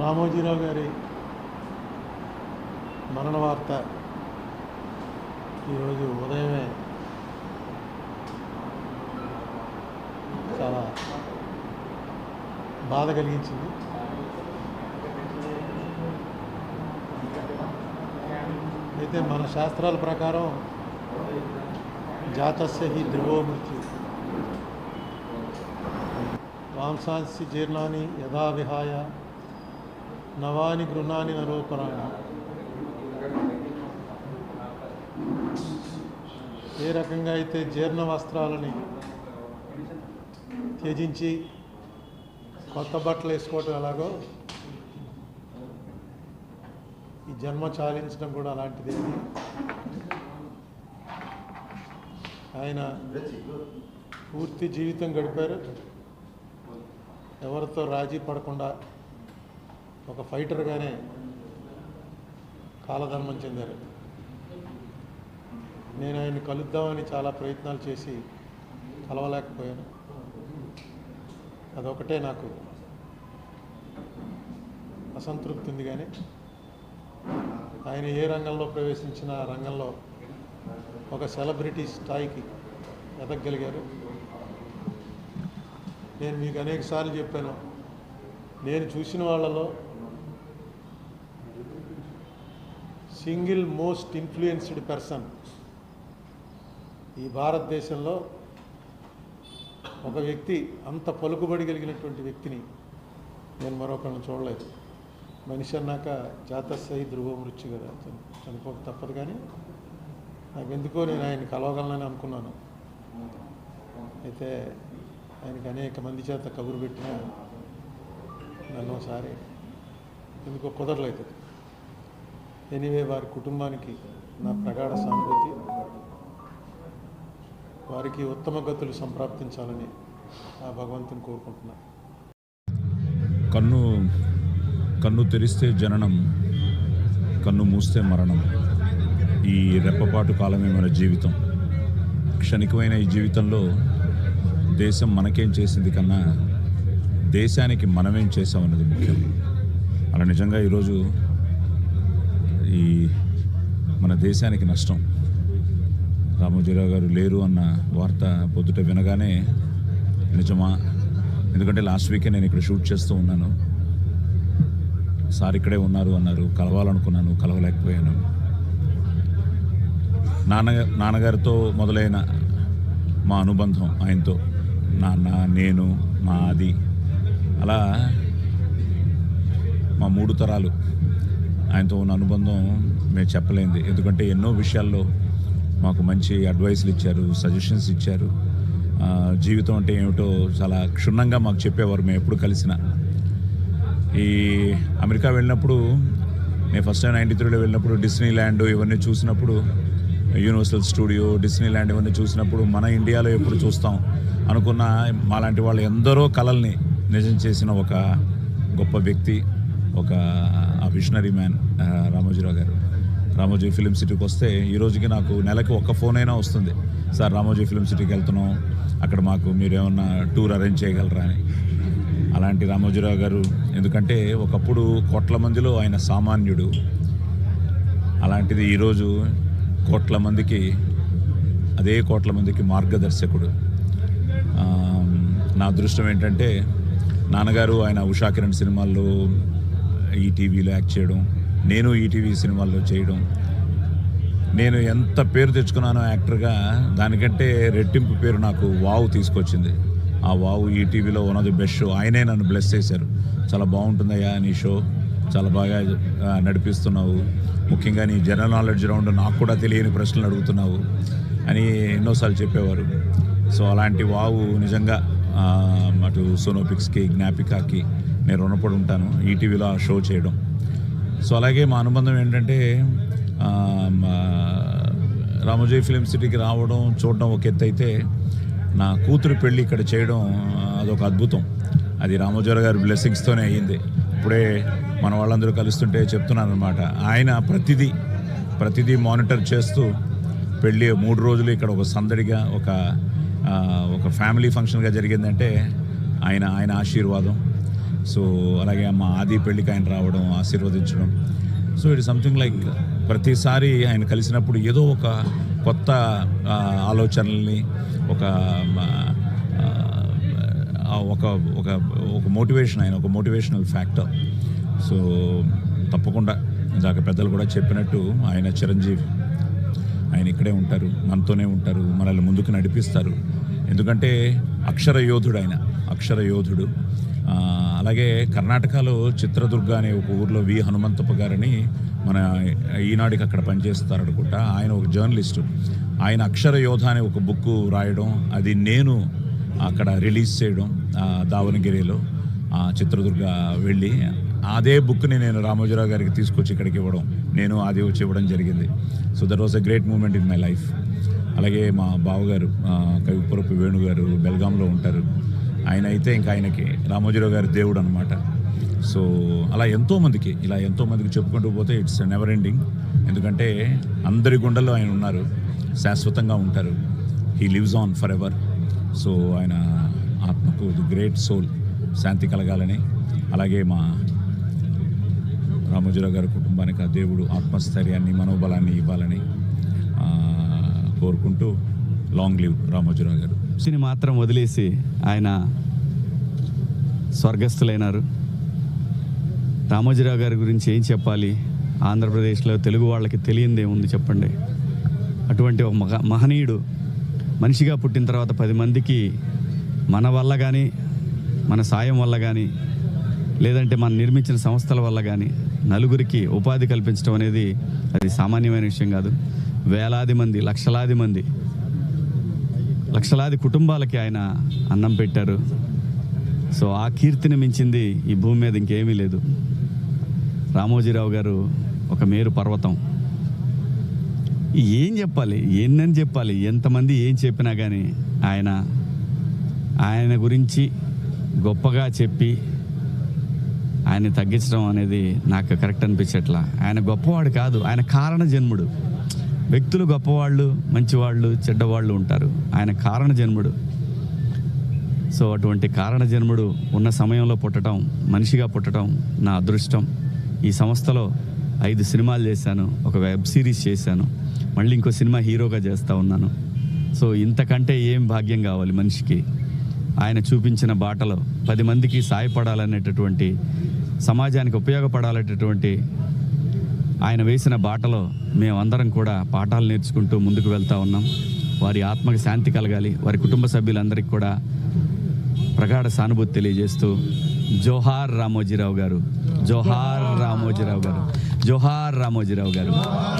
రామోజీరావు గారి మరణ వార్త ఈరోజు ఉదయమే చాలా బాధ కలిగించింది. అయితే మన శాస్త్రాల ప్రకారం జాతస్య హి ధ్రువో మృత్యు. వాంసాంసి జీర్ణాన్ని యథా విహాయ నవాని గృహాన్ని నరోపరాణ ఏ రకంగా అయితే జీర్ణ వస్త్రాలని త్యజించి కొత్త బట్టలు వేసుకోవటం ఎలాగో ఈ జన్మ చాలించడం కూడా అలాంటిదే. ఆయన పూర్తి జీవితం గడిపారు. ఎవరితో రాజీ పడకుండా ఒక ఫైటర్గానే కాలధర్మం చెందారు. నేను ఆయన్ని కలుద్దామని చాలా ప్రయత్నాలు చేసి కలవలేకపోయాను. అదొకటే నాకు అసంతృప్తి ఉంది కానీ ఆయన ఏ రంగంలో ప్రవేశించిన రంగంలో ఒక సెలబ్రిటీ స్థాయికి ఎదగగలిగారు. నేను మీకు అనేకసార్లు చెప్పాను నేను చూసిన వాళ్ళలో సింగిల్ మోస్ట్ ఇన్ఫ్లుయెన్స్డ్ పర్సన్ ఈ భారతదేశంలో ఒక వ్యక్తి అంత పలుకుబడి కలిగినటువంటి వ్యక్తిని నేను మరొకరిని చూడలేదు. మనిషి అన్నాక జాతస్థాయి ధ్రువ మృత్యు కదా చని- చనిపోక తప్పదు కానీ నాకు ఎందుకో నేను ఆయన కలవగలనని అనుకున్నాను. అయితే ఆయనకి అనేక మంది చేత కబురు పెట్టిన నన్ను ఒకసారి ఎందుకో కుదరలేదు. ఎనీవే వారి కుటుంబానికి నా ప్రగాఢ సానుభూతి. వారికి ఉత్తమ గతులు సంప్రాప్తించాలని ఆ భగవంతుని కోరుకుంటున్నాను కన్ను కన్ను తెరిస్తే జననం కన్ను మూస్తే మరణం. ఈ రెప్పపాటు కాలమే మన జీవితం. క్షణికమైన ఈ జీవితంలో దేశం మనకేం చేసింది కన్నా దేశానికి మనమేం చేసామన్నది ముఖ్యం. అలా నిజంగా ఈరోజు ఈ మన దేశానికి నష్టం. రామోజీరావు గారు లేరు అన్న వార్త పొద్దుట వినగానే నిజమా? ఎందుకంటే లాస్ట్ వీకే నేను ఇక్కడ షూట్ చేస్తూ ఉన్నాను. సార్ ఇక్కడే ఉన్నారు అన్నారు కలవాలనుకున్నాను కలవలేకపోయాను. నాన్న నాన్నగారితో మొదలైన మా అనుబంధం ఆయనతో నాన్న నేను మా అది అలా మా మూడు తరాలు ఆయనతో ఉన్న అనుబంధం మేము చెప్పలేంది ఎందుకంటే ఎన్నో విషయాల్లో మాకు మంచి అడ్వైస్లు ఇచ్చారు సజెషన్స్ ఇచ్చారు. జీవితం అంటే ఏమిటో చాలా క్షుణ్ణంగా మాకు చెప్పేవారు మేము ఎప్పుడు కలిసిన. ఈ అమెరికా వెళ్ళినప్పుడు నేను ఫస్ట్ టైం నైంటీ త్రీలో వెళ్ళినప్పుడు డిస్నీ ల్యాండ్ ఇవన్నీ చూసినప్పుడు యూనివర్సల్ స్టూడియో డిస్నీ ల్యాండ్ ఇవన్నీ చూసినప్పుడు మన ఇండియాలో ఎప్పుడు చూస్తాం అనుకున్న మాలాంటి వాళ్ళు ఎందరో కళల్ని నిజం చేసిన ఒక గొప్ప వ్యక్తి ఒక విషనరీ మ్యాన్ రామోజీరావు గారు. రామోజీ ఫిలిం సిటీకి వస్తే ఈ రోజుకి నాకు నెలకి ఒక్క ఫోన్ అయినా వస్తుంది. సార్ రామోజీ ఫిలిం సిటీకి వెళ్తున్నాం. అక్కడ మాకు మీరు ఏమన్నా టూర్ అరేంజ్ చేయగలరా అని. అలాంటి రామోజీరావు గారు ఎందుకంటే ఒకప్పుడు కోట్ల మందిలో ఆయన సామాన్యుడు. అలాంటిది ఈరోజు కోట్ల మందికి అదే కోట్ల మందికి మార్గదర్శకుడు. నా అదృష్టం ఏంటంటే నాన్నగారు ఆయన ఉషా కిరణ్ సినిమాల్లో ఈటీవీలో యాక్ట్ చేయడం నేను ఈటీవీ సినిమాల్లో చేయడం. నేను ఎంత పేరు తెచ్చుకున్నానో యాక్టర్గా దానికంటే రెట్టింపు పేరు నాకు వావు తీసుకొచ్చింది. ఆ వావు ఈటీవీలో టీవీలో one of the best show ఆయనే నన్ను బ్లెస్ చేశారు. చాలా బాగుంటుందయ్యా నీ షో చాలా బాగా నడిపిస్తున్నావు. ముఖ్యంగా నీ జనరల్ నాలెడ్జ్ రౌండ్ నాకు కూడా తెలియని ప్రశ్నలు అడుగుతున్నావు అని ఎన్నోసార్లు చెప్పేవారు. సో అలాంటి వావు నిజంగా అటు సోనోపిక్స్కి జ్ఞాపికాకి నేను రుణపడి ఉంటాను ఈటీవీలో ఆ షో చేయడం. సో అలాగే మా అనుబంధం ఏంటంటే రామోజీ ఫిలిం సిటీకి రావడం చూడడం ఒక ఎత్తు అయితే నా కూతురు పెళ్ళి ఇక్కడ చేయడం అదొక అద్భుతం. అది రామోజీరావు గారి బ్లెస్సింగ్స్తోనే అయ్యింది ఇప్పుడే మన వాళ్ళందరూ కలుస్తుంటే చెప్తున్నాను అనమాట ఆయన ప్రతిదీ ప్రతిదీ మానిటర్ చేస్తూ పెళ్ళి మూడు రోజులు ఇక్కడ ఒక సందడిగా ఒక ఒక ఫ్యామిలీ ఫంక్షన్గా జరిగిందంటే ఆయన ఆయన ఆశీర్వాదం. సో అలాగే మా ఆది పెళ్ళికి ఆయన రావడం ఆశీర్వదించడం. సో ఇట్ సంథింగ్ లైక్ ప్రతిసారి ఆయన కలిసినప్పుడు ఏదో ఒక కొత్త ఆలోచనల్ని ఒక ఒక ఒక ఒక మోటివేషన్ ఆయన ఒక మోటివేషనల్ ఫ్యాక్టర్. సో తప్పకుండా ఇందాక పెద్దలు కూడా చెప్పినట్టు ఆయన చిరంజీవి ఆయన ఇక్కడే ఉంటారు మనతోనే ఉంటారు మనల్ని ముందుకు నడిపిస్తారు. ఎందుకంటే అక్షర యోధుడు ఆయన అక్షర యోధుడు అలాగే కర్ణాటకలో చిత్రదుర్గ అనే ఒక ఊర్లో వి. హనుమంతప్ప గారని మన ఈనాడికి అక్కడ పనిచేస్తారు అనుకుంటా. ఆయన ఒక జర్నలిస్టు. ఆయన అక్షర యోధ అనే ఒక బుక్ రాయడం అది నేను అక్కడ రిలీజ్ చేయడం ఆ, దావణగిరిలో చిత్రదుర్గ వెళ్ళి అదే బుక్ని నేను రామోజీరావు గారికి తీసుకొచ్చి ఇక్కడికి ఇవ్వడం నేను అది వచ్చి ఇవ్వడం జరిగింది. So that was a great moment in my life అలాగే మా బావగారు ఆ, కవిపురపు వేణు గారు బెల్గాంలో ఉంటారు. ఆయన అయితే ఇంకా ఆయనకి రామోజీరావు గారి దేవుడు అనమాట సో అలా ఎంతోమందికి ఇలా ఎంతోమందికి చెప్పుకుంటూ పోతే ఇట్స్ నెవర్ ఎండింగ్ ఎందుకంటే అందరి గుండెల్లో ఆయన ఉన్నారు శాశ్వతంగా ఉంటారు. He lives on for ever so ఆయన ఆత్మకు ది గ్రేట్ సోల్ శాంతి కలగాలని. అలాగే మా రామోజీరావు గారి కుటుంబానికి ఆ దేవుడు ఆత్మస్థైర్యాన్ని మనోబలాన్ని ఇవ్వాలని కోరుకుంటూ లాంగ్ లివ్ రామోజీరావు గారు. సిని మాత్రం వదిలేసి ఆయన స్వర్గస్థులైనారు. రామోజీరావు గారి గురించి ఏం చెప్పాలి? ఆంధ్రప్రదేశ్లో తెలుగు వాళ్ళకి తెలియంది ఏముంది చెప్పండి. అటువంటి ఒక మహ మహనీయుడు మనిషిగా పుట్టిన తర్వాత పది మందికి మన వల్ల కానీ మన సాయం వల్ల కానీ లేదంటే మనం నిర్మించిన సంస్థల వల్ల కానీ నలుగురికి ఉపాధి కల్పించడం అనేది అది సామాన్యమైన విషయం కాదు. వేలాది మంది లక్షలాది మంది లక్షలాది కుటుంబాలకి ఆయన అన్నం పెట్టారు. సో ఆ కీర్తిని మించింది ఈ భూమి మీద ఇంకేమీ లేదు. రామోజీరావు గారు ఒక మేరు పర్వతం. ఏం చెప్పాలి? ఏందని చెప్పాలి? ఎంతమంది ఏం చెప్పినా కానీ ఆయన ఆయన గురించి గొప్పగా చెప్పి ఆయన్ని తగ్గించడం అనేది నాకు కరెక్ట్ అనిపించట్లా. ఆయన గొప్పవాడు కాదు. ఆయన కారణ జన్ముడు వ్యక్తులు గొప్పవాళ్ళు మంచివాళ్ళు చెడ్డవాళ్ళు ఉంటారు. ఆయన కారణ జన్ముడు సో అటువంటి కారణ జన్ముడు ఉన్న సమయంలో పుట్టడం మనిషిగా పుట్టడం నా అదృష్టం. ఈ సంస్థలో ఐదు సినిమాలు చేశాను. ఒక వెబ్ సిరీస్ చేశాను. మళ్ళీ ఇంకో సినిమా హీరోగా చేస్తూ ఉన్నాను. సో ఇంతకంటే ఏం భాగ్యం కావాలి మనిషికి? ఆయన చూపించిన బాటలో పది మందికి సాయపడాలనేటటువంటి సమాజానికి ఉపయోగపడాలనేటటువంటి ఆయన వేసిన బాటలో మేమందరం కూడా పాఠాలు నేర్చుకుంటూ ముందుకు వెళ్తూ ఉన్నాం. వారి ఆత్మకి శాంతి కలగాలి. వారి కుటుంబ సభ్యులందరికీ కూడా ప్రగాఢ సానుభూతి తెలియజేస్తూ జోహార్ రామోజీరావు గారు. జోహార్ రామోజీరావు గారు. జోహార్ రామోజీరావు గారు.